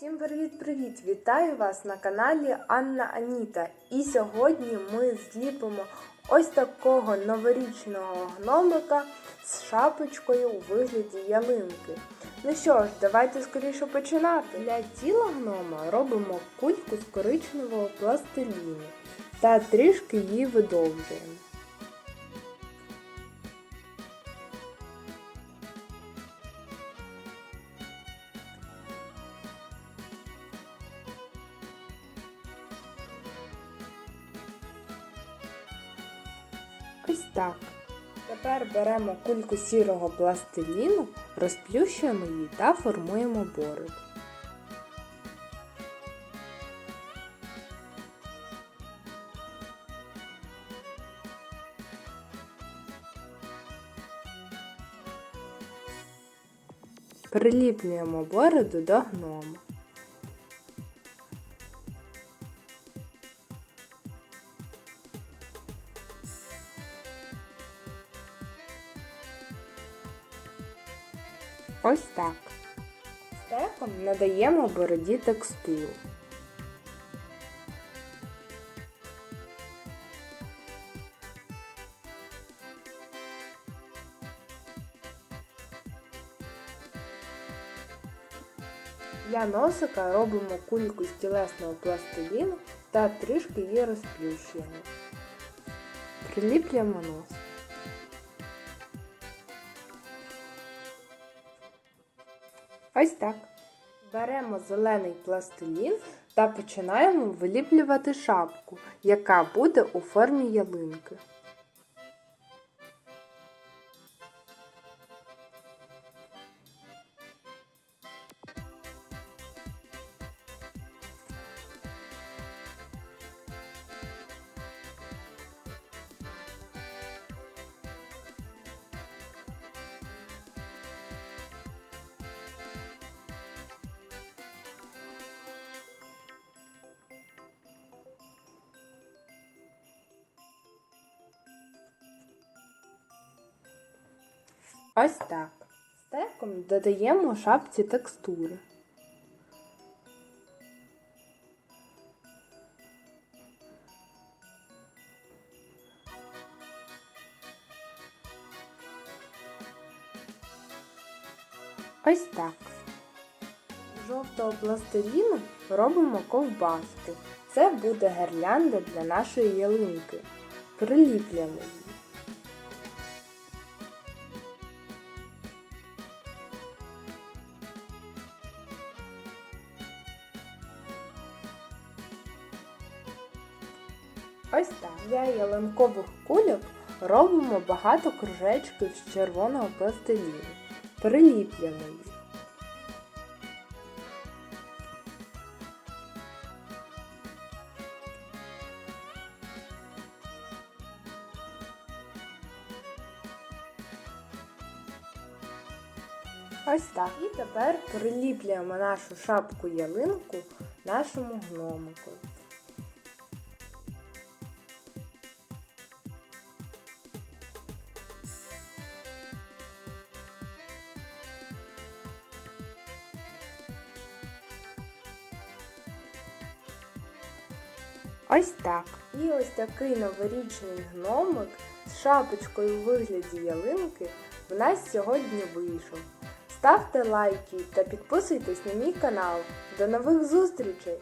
Всім привіт-привіт! Вітаю вас на каналі Анна Аніта. І сьогодні ми зліпимо ось такого новорічного гномика з шапочкою у вигляді ялинки. Ну що ж, давайте скоріше починати. Для тіла гнома робимо кульку з коричневого пластиліну та трішки її видовжуємо. Ось так. Тепер беремо кульку сірого пластиліну, розплющуємо її та формуємо бороду. Приліплюємо бороду до гнома. Ось так. Стеком надаємо бороді текстуру. Для носика робимо кульку з тілесного пластиліну та трішки її розплющуємо. Приліплюємо нос. Ось так. Беремо зелений пластилін та починаємо виліплювати шапку, яка буде у формі ялинки. Ось так. Стеком додаємо шапці текстури. Ось так. З жовтого пластиліну робимо ковбаску. Це буде гирлянда для нашої ялинки. Приліплюємо її. Ось так. Для ялинкових кульок робимо багато кружечків з червоного пластиліну. Приліплюємо їх. Ось так. І тепер приліплюємо нашу шапку ялинку нашому гномику. Ось так. І ось такий новорічний гномик з шапочкою у вигляді ялинки в нас сьогодні вийшов. Ставте лайки та підписуйтесь на мій канал. До нових зустрічей!